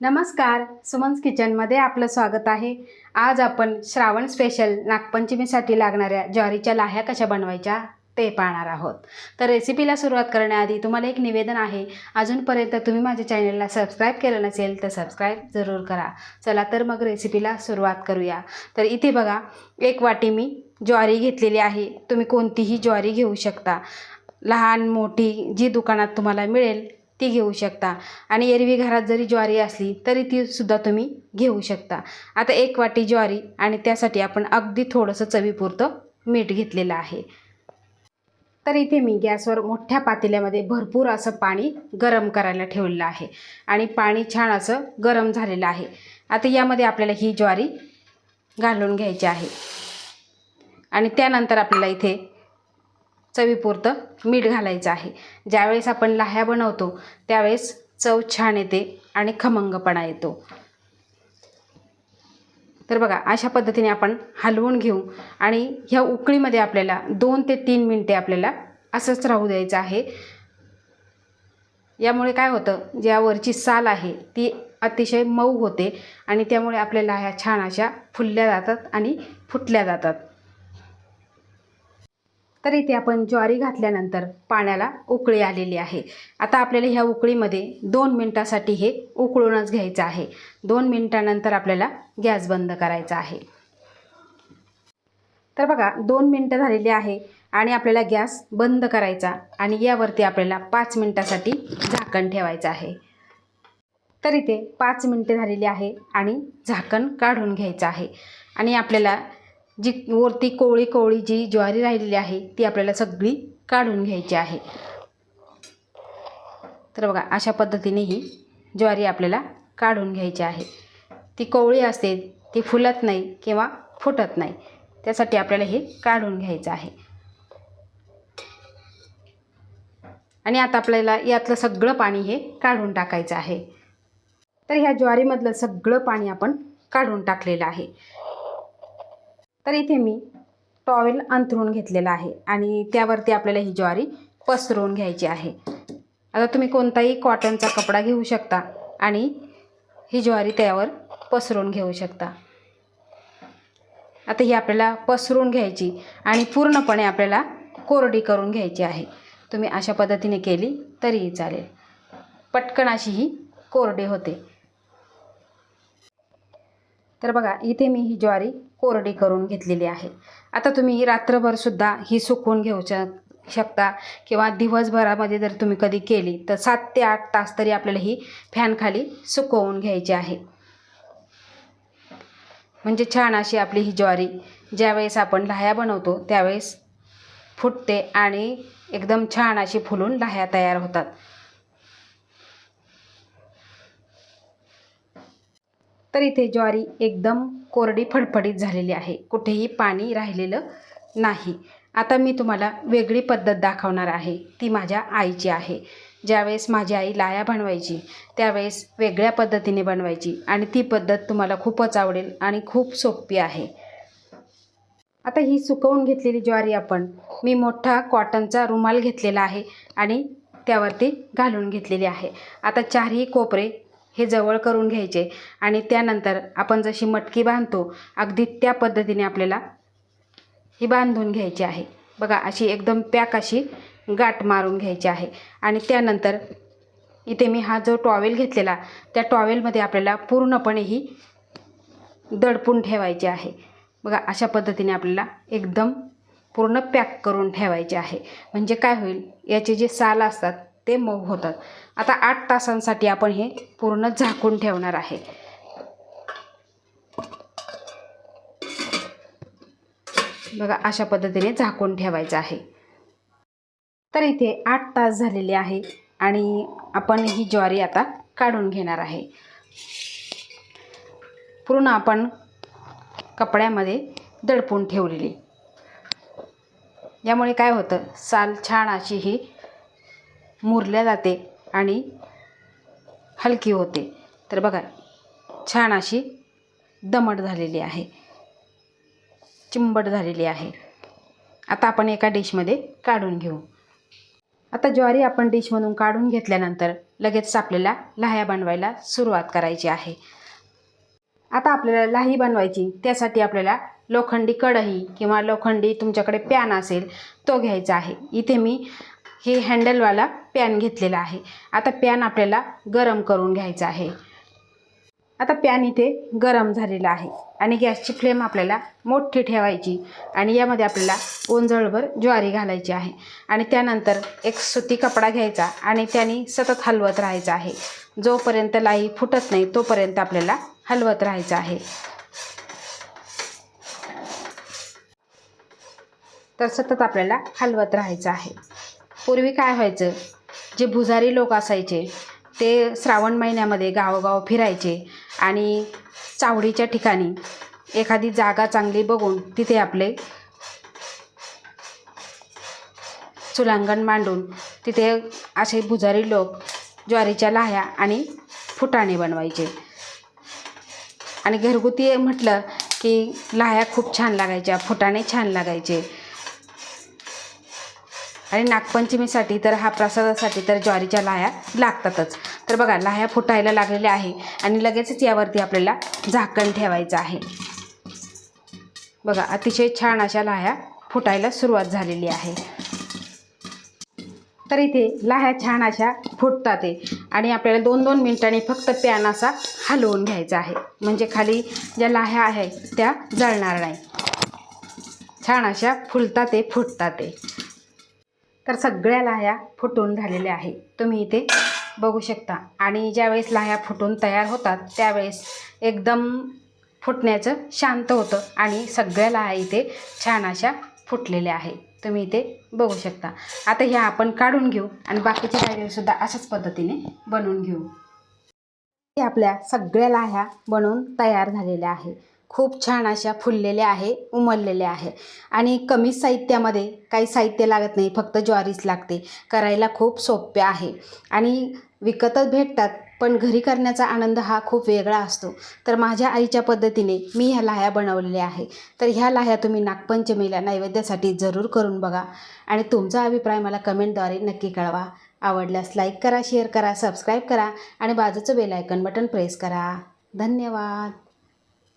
नमस्कार सुमन्स किचनमध्ये आपलं स्वागत आहे. आज आपण श्रावण स्पेशल नागपंचमीसाठी लागणाऱ्या ज्वारीच्या लाह्या कशा बनवायच्या ते पाहणार आहोत. तर रेसिपीला सुरुवात करण्याआधी तुम्हाला एक निवेदन आहे. अजूनपर्यंत तुम्ही माझ्या चॅनलला सबस्क्राईब केलं नसेल तर सबस्क्राईब जरूर करा. चला तर मग रेसिपीला सुरुवात करूया. तर इथे बघा एक वाटी मी ज्वारी घेतलेली आहे. तुम्ही कोणतीही ज्वारी घेऊ शकता. लहान मोठी जी दुकानात तुम्हाला मिळेल ती घेऊ शकता. आणि एरवी घरात जरी ज्वारी असली तरी ती सुद्धा तुम्ही घेऊ शकता. आता एक वाटी ज्वारी आणि त्यासाठी आपण अगदी थोडंसं चवीपुरतं मीठ घेतलेलं आहे. तर इथे मी गॅसवर मोठ्या पातेल्यामध्ये भरपूर असं पाणी गरम करायला ठेवलेलं आहे. आणि पाणी छान असं गरम झालेलं आहे. आता यामध्ये आपल्याला ही ज्वारी घालून घ्यायची आहे. आणि त्यानंतर आपल्याला इथे चवीपुरतं मीठ घालायचं आहे. ज्यावेळेस आपण लाह्या बनवतो त्यावेळेस चव छान येते आणि खमंगपणा येतो. तर बघा अशा पद्धतीने आपण हलवून घेऊ आणि ह्या उकळीमध्ये आपल्याला दोन ते तीन मिनटे आपल्याला असंच राहू द्यायचं आहे. यामुळे काय होतं ज्या वरची साल आहे ती अतिशय मऊ होते आणि त्यामुळे आपल्या लाह्या छान अशा फुलल्या जातात आणि फुटल्या जातात. तर इथे आपण ज्वारी घातल्यानंतर पाण्याला उकळी आलेली आहे. आता आपल्याला ह्या उकळीमध्ये दोन मिनटासाठी हे उकळूनच घ्यायचं आहे. दोन मिनटानंतर आपल्याला गॅस बंद करायचा आहे. तर बघा दोन मिनटं झालेली आहे आणि आपल्याला गॅस बंद करायचा आणि यावरती आपल्याला पाच मिनटासाठी झाकण ठेवायचं आहे. तर इथे पाच मिनटे झालेली आहे आणि झाकण काढून घ्यायचं आहे. आणि आपल्याला जी वरती कोवळी कोवळी जी ज्वारी राहिलेली आहे ती आपल्याला सगळी काढून घ्यायची आहे. तर बघा अशा पद्धतीने ही ज्वारी आपल्याला काढून घ्यायची आहे. ती कोवळी असते ती फुलत नाही किंवा फुटत नाही. त्यासाठी आपल्याला हे काढून घ्यायचं आहे. आणि आता आपल्याला यातलं सगळं पाणी हे काढून टाकायचं आहे. तर ह्या ज्वारीमधलं सगळं पाणी आपण काढून टाकलेलं आहे. तर इथे मी टॉवेल अंथरून घेतलेला आहे आणि त्यावरती आपल्याला ही ज्वारी पसरवून घ्यायची आहे. आता तुम्ही कोणताही कॉटनचा कपडा घेऊ शकता आणि ही ज्वारी त्यावर पसरून घेऊ शकता. आता ही आपल्याला पसरून घ्यायची आणि पूर्णपणे आपल्याला कोरडी करून घ्यायची आहे. तुम्ही अशा पद्धतीने केली तरीही चालेल. पटकन अशी ही कोरडी होते. तर बघा इथे मी ही ज्वारी कोरडी करून घेतलेली आहे. आता तुम्ही रात्रभरसुद्धा ही सुकवून घेऊ शकता किंवा दिवसभरामध्ये जर तुम्ही कधी केली तर सात ते आठ तास तरी आपल्याला ही फॅनखाली सुकवून घ्यायची आहे. म्हणजे छान अशी आपली ही ज्वारी ज्यावेळेस आपण लाह्या बनवतो त्यावेळेस फुटते आणि एकदम छान अशी फुलून लाह्या तयार होतात. तर इथे ज्वारी एकदम कोरडी फडफडीत झालेली आहे. कुठेही पाणी राहिलेलं नाही. आता मी तुम्हाला वेगळी पद्धत दाखवणार आहे. ती माझ्या आईची आहे. ज्यावेळेस माझी आई लाया बनवायची त्यावेळेस वेगळ्या पद्धतीने बनवायची आणि ती पद्धत तुम्हाला खूपच आवडेल आणि खूप सोपी आहे. आता ही सुकवून घेतलेली ज्वारी आपण मी मोठा कॉटनचा रुमाल घेतलेला आहे आणि त्यावरती घालून घेतलेली आहे. आता चारही कोपरे हे जवळ करून घ्यायचे. आणि त्यानंतर आपण जशी मटकी बांधतो अगदी त्या पद्धतीने आपल्याला ही बांधून घ्यायची आहे. बघा अशी एकदम पॅक अशी गाठ मारून घ्यायची आहे. आणि त्यानंतर इथे मी हा जो टॉवेल घेतलेला त्या टॉवेलमध्ये आपल्याला पूर्णपणे ही दडपून ठेवायची आहे. बघा अशा पद्धतीने आपल्याला एकदम पूर्ण पॅक करून ठेवायचे आहे. म्हणजे काय होईल याचे जे साल असतात ते मऊ होतात. आता आठ तासांसाठी आपण हे पूर्ण झाकून ठेवणार आहे. बघा अशा पद्धतीने झाकून ठेवायचं आहे. तर इथे आठ तास झालेले आहे आणि आपण ही ज्वारी आता काढून घेणार आहे. पूर्ण आपण कपड्यामध्ये दडपून ठेवलेली. यामुळे काय होतं? साल छान अशी ही मुरल्या जाते आणि हलकी होते. तर बघा छान अशी दमट झालेली आहे. चिंबट झालेली आहे. आता आपण एका डिशमध्ये काढून घेऊ. आता ज्वारी आपण डिशमधून काढून घेतल्यानंतर लगेच आपल्याला लाह्या बनवायला सुरुवात करायची आहे. आता आपल्याला लाही बनवायची. त्यासाठी आपल्याला लोखंडी कढई किंवा लोखंडी तुमच्याकडे पॅन असेल तो घ्यायचा आहे. इथे मी हे हँडलवाला पॅन घेतलेला आहे. आता पॅन आपल्याला गरम करून घ्यायचा आहे. आता पॅन इथे गरम झालेला आहे. आणि गॅसची फ्लेम आपल्याला मोठी ठेवायची. आणि यामध्ये आपल्याला ओंजळभर ज्वारी घालायची आहे. आणि त्यानंतर एक सुती कपडा घ्यायचा आणि त्याने सतत हलवत राहायचं आहे. जोपर्यंत लाई फुटत नाही तोपर्यंत आपल्याला हलवत राहायचं आहे. तर सतत आपल्याला हलवत राहायचं आहे. पूर्वी काय व्हायचं? जे भुजारी लोक असायचे ते श्रावण महिन्यामध्ये गावोगाव फिरायचे आणि चावडीच्या ठिकाणी एखादी जागा चांगली बघून तिथे आपले चुलांगण मांडून तिथे असे भुजारी लोक ज्वारीच्या लाह्या आणि फुटाणे बनवायचे. आणि घरगुती म्हटलं की लाह्या खूप छान लागायच्या फुटाणे छान लागायचे. आणि नागपंचमीसाठी तर हा प्रसादासाठी तर ज्वारीच्या लाह्या लागतातच. तर बघा लाह्या फुटायला लागलेल्या आहे आणि लगेचच यावरती आपल्याला झाकण ठेवायचं आहे. बघा अतिशय छान अशा लाह्या फुटायला सुरुवात झालेली आहे. तर इथे लाह्या छान अशा फुटतात आहे आणि आपल्याला दोन दोन मिनिटांनी फक्त पॅन असा हलवून घ्यायचा आहे. म्हणजे खाली ज्या लाह्या आहेत त्या जळणार नाही. छान अशा फुलतात ते फुटतात आहे तर सगळ्या लाह्या फुटून झालेल्या आहे तुम्ही इथे बघू शकता. आणि ज्यावेळेस लाह्या फुटून तयार होतात त्यावेळेस एकदम फुटण्याचं शांत होतं आणि सगळ्या लाह्या इथे छान अशा फुटलेल्या आहे तुम्ही इथे बघू शकता. आता ह्या आपण काढून घेऊ आणि बाकीच्या लाह्यासुद्धा अशाच पद्धतीने बनवून घेऊ. आपल्या सगळ्या लाह्या बनवून तयार झालेल्या आहे खूप छान अशा फुललेल्या आहे उमललेल्या आहे. आणि कमी साहित्यामध्ये काही साहित्य लागत नाही फक्त ज्वारीच लागते. करायला खूप सोपे आहे. आणि विकतच भेटतात पण घरी करण्याचा आनंद हा खूप वेगळा असतो. तर माझ्या आईच्या पद्धतीने मी ह्या लाह्या बनवलेल्या आहे. तर ह्या लाह्या तुम्ही नागपंचमीला नैवेद्यासाठी जरूर करून बघा. आणि तुमचा अभिप्राय मला कमेंटद्वारे नक्की कळवा. आवडल्यास लाईक करा शेअर करा सबस्क्राईब करा आणि बाजूचं बेल आयकन बटन प्रेस करा. धन्यवाद.